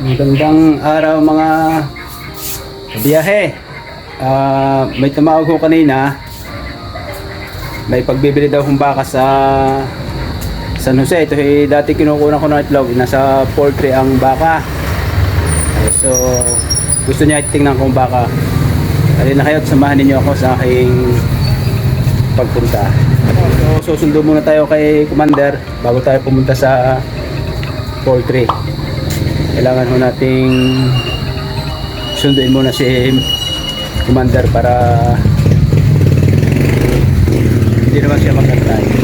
Magandang araw mga biyahe. Ah, may tumawag ko kanina. May pagbibili daw kong baka sa San Jose. Ito eh, dati kinukuha ko ng itlog. Nasa poultry ang baka. Eh, So, gusto niya tingnan kong baka. Halina kayo at samahan ninyo ako sa aking pagpunta. So, susundo muna tayo kay Commander bago tayo pumunta sa poultry kailangan ho nating sunduin muna si commander para hindi naman siya magkantay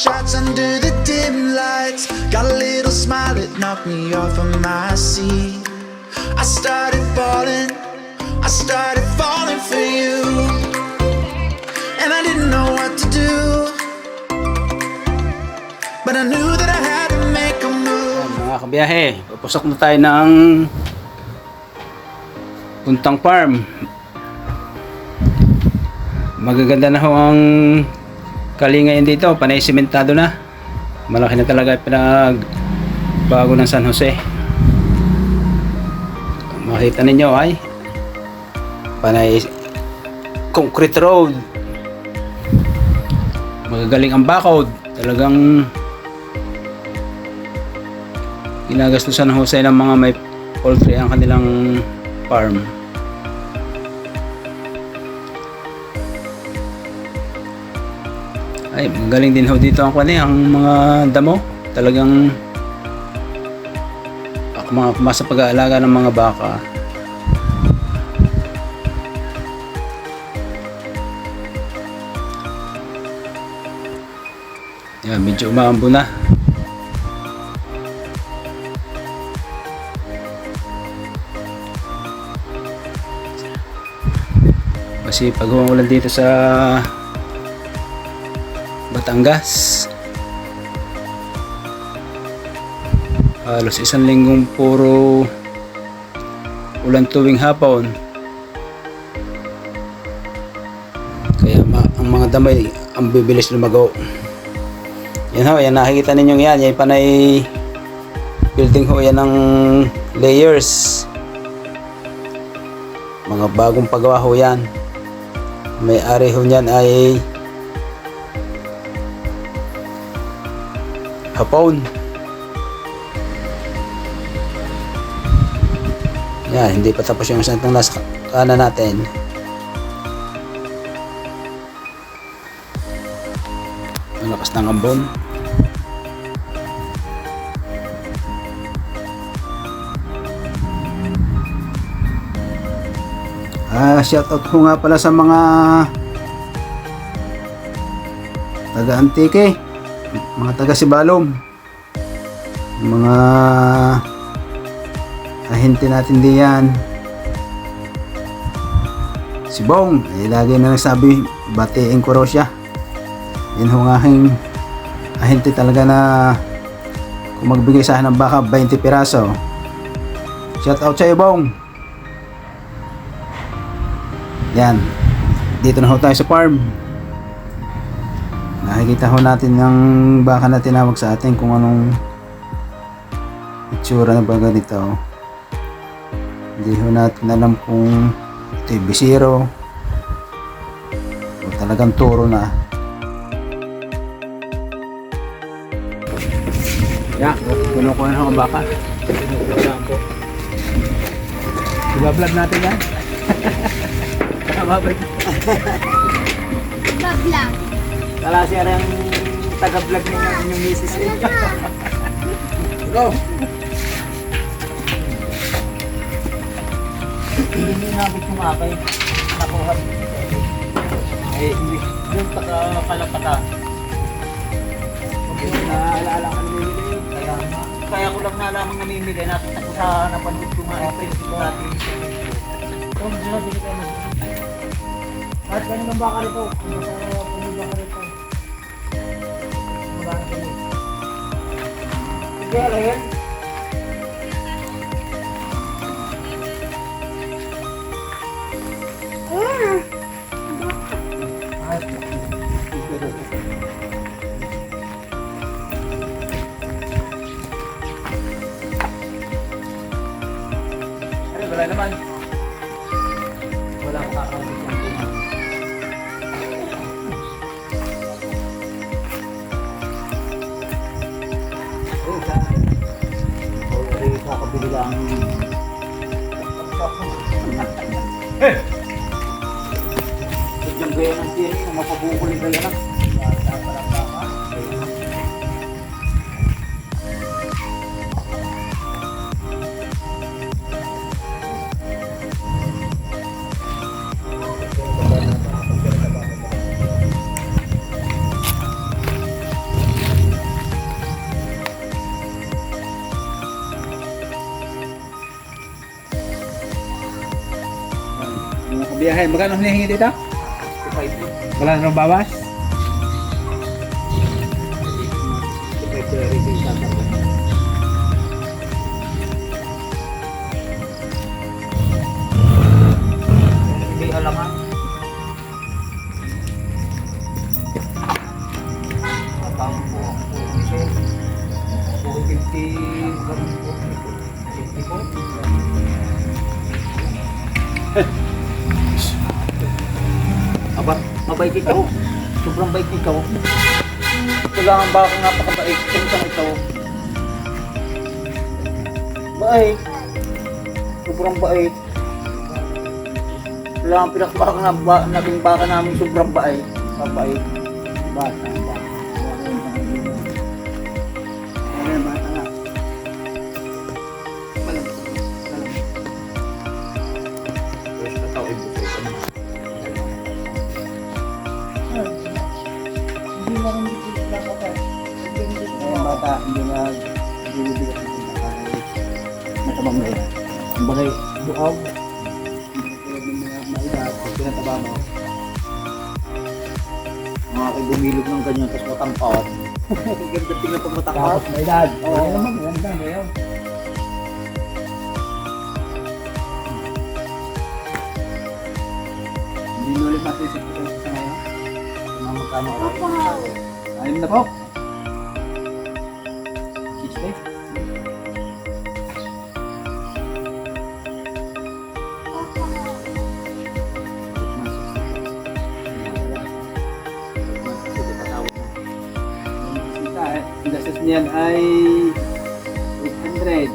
shots under the dim lights. Got a little smile that knocked me off of my seat. I started falling, I started falling for you. And I didn't know what to do. But I knew that I had to make a move. mga kabiyahe papasok na tayo ng puntang farm magaganda na ho ang kalingayan dito panay simentado na. Malaki na talaga pinag bago ng San Jose. Makita ninyo ay. Panay concrete road. Magagaling ang bakod. Talagang ginagastusan ng Jose ng mga may poultry ang kanilang farm. Ay, galing din ho dito ang kwan eh, ang mga damo. Talagang ako mga masa pag-aalaga ng mga baka. Yan, medyo umaambo na. Kasi pag umulan dito sa Batangas. Halos isang linggong puro ulan tuwing hapon. Kaya ma- ang mga damay ang bibilis lumago. Yan ho, yan nakikita ninyong yan. Yan panay building ho yan ng layers. Mga bagong pagawa ho yan. May ari ho niyan ay hapon. Yan hindi pa tapos yung santang nasa kanan natin. Ang lakas ng ambon. Ah, shoutout ko nga pala sa mga taga Antique, mga taga Sibalom, mga ahente natin diyan. Si Bong, eh, lagi na nagsabi, batiin ko raw siya. Ho ang aking ahente talaga na kung magbigay sa akin ng baka 20 piraso. Shoutout sa iyo, Bong. Yan. Dito na ho tayo sa farm. Nakikita ho natin ng baka na tinawag sa atin kung anong itsura na baga nito. Hindi ho natin alam kung ito yung bisiro o talagang turo na. Yeah, puno ko na ang baka. Iba-vlog natin yan. Tama ba? Kala siya rin taga-vlog ng inyong misis eh. Go! Hindi na ako tumakay. Nakuha. Ay, hindi. Yung pagkakalapata. Naaalala ka naman lamang namimili natin ako sa napanood ko nga ito yung ito natin. Ito, hindi na, hindi tayo mag- At ganun ang baka rito. Ano puno baka rito? Sige, alayan. Oh, ay, kakabili lang. Sadyang gaya ng tiyan yun, mapabukuli ka yan. Magkano hinihingi dito? Wala na bawas? Ikaw. Sobrang bait ikaw. Kailangan ba ako napakabait? Kung ikaw. Bait. Sobrang bait. Ang pinakbaka na ba, naging baka namin sobrang bait. Mabait. Bata. Bata. Ano yung bata na? Malam. Malam. Na na. Hindi na rin dito na. Hindi na dito. Yung bata, hindi na binibigat ng pinakain. Matabang na yun. Ang bagay, duaw. Pinataba mo. Mga kay bumilog ng ganyan, tapos matangkot. Ganda tingnan pag. Tapos may edad. Oo, oh, naman, maganda ngayon. Hindi mo ulit ko sa Mga magkano ako. Ayun na po. Eh. Ang gastos niyan ay 800.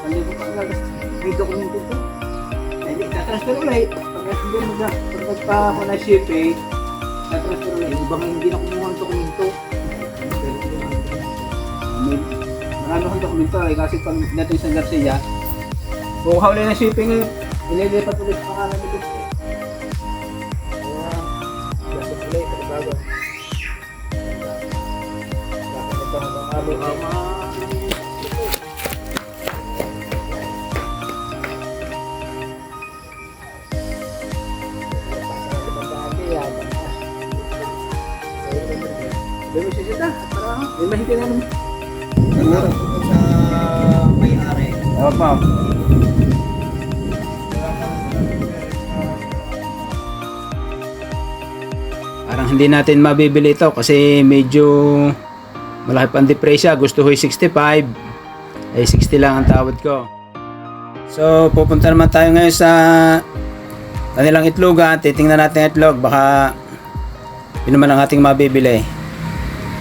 Salibo pa ang gagastos. May dokumento to. Eh, di, tatransfer ulit. Hindi mo na, pag nagpa ako na shipping, tatransfer ulit. Yung ibang hindi na kumuha ng dokumento. Marami akong dokumento eh, kasi pag natin sa Garcia, kung huli na shipping eh, ililipat ulit sa pangalan ni Gusto. Kaya, gastos ulit, pagbago. Kakalitan ko ang halo. Siya siya para may mahigit na naman. Siguro may-ari. Oo pa. Parang hindi natin mabibili ito kasi medyo malaki pang depresya. Gusto ko 65. Eh 60 lang ang tawad ko. So pupunta naman tayo ngayon sa kanilang itlogan. Titingnan natin itlog. Baka yun naman ang ating mabibili.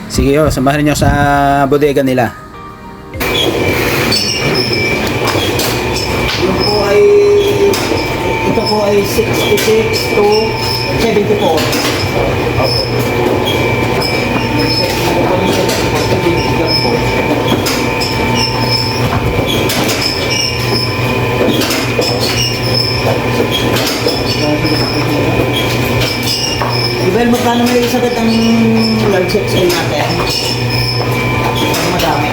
Sige oh, samahan niyo sa bodega nila. Yung po ay, ito po ay 66 to 74. Ibel, magkano may isagat ang XL natin? marami.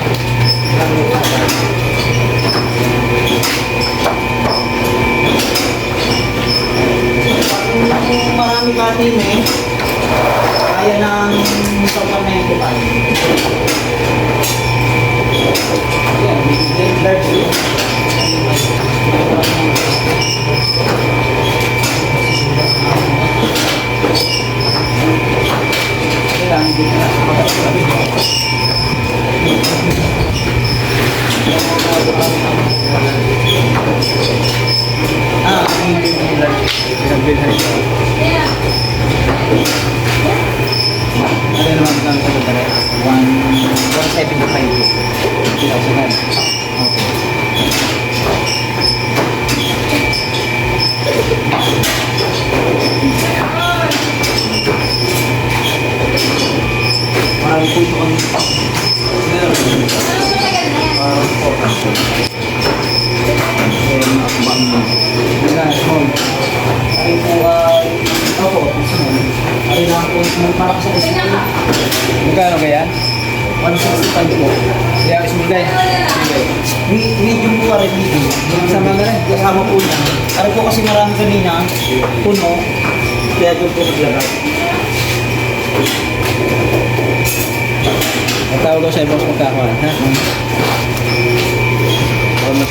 Kung marami team eh, kaya ng supplemente pa. Yan, big large. Kailangan din na Ah, medium Isang bilhin. Ano naman lang sa pagkara? 175 Okay. Marami po ito kami. Parang po. Ay po ay... Opo, small. Ay na po small para sa isa. Magkano ba yan? 165 po. Yeah, small guy. Me- Medium po rin medium. Kasama na rin? Kasama po niya. Ano po kasi marami kanina, puno, kaya doon po naglagay. Matawag ko sa boss magkakawa. Ha?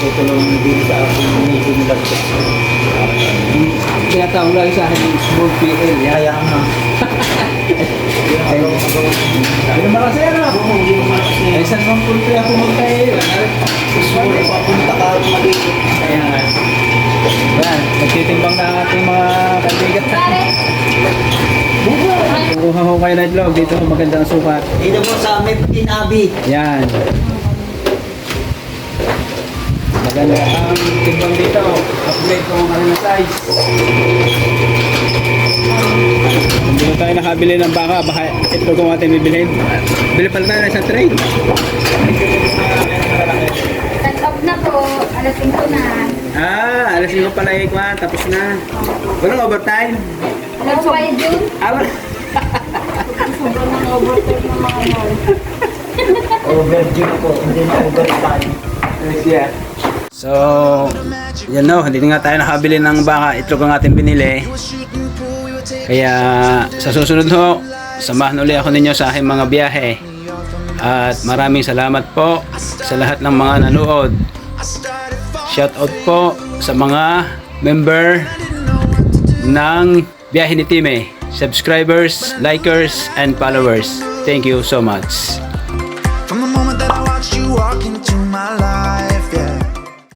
Para matutulong din sa aking medium lang po. Tinatawag lagi sa akin yung small PL. Yan. Kaya nga. Ay, Ano ba kasi ano? Ay, saan bang pulpi ako magkayo? Small, papunta ka maliit. Kaya nga. Yan, nagtitimbang na ating mga kaibigan. Kukuha ko kayo na itlog. Dito maganda ang sukat. Dito po sa Mepin Abi. Yan. Maganda ang timbang dito. Upgrade ko ang ano size. Hindi na tayo nakabili ng baka. Baka ito kung ating bibilhin. Bili pala tayo ng isang trade. Nag-off na po. Alas 5 na. Ah, alas 5 pala ikwan. Tapos na. Walang overtime. Alam mo kayo, June? Ah, wala. Overdue po, hindi na overtime. Yeah. So, yan no, hindi nga tayo nakabili ng baka. Itlog ang ating binili. Kaya sa susunod ho, samahan uli ako ninyo sa aking mga biyahe. At maraming salamat po sa lahat ng mga nanood. Shout out po sa mga member ng Biyahe ni Time, subscribers, likers, and followers. Thank you so much.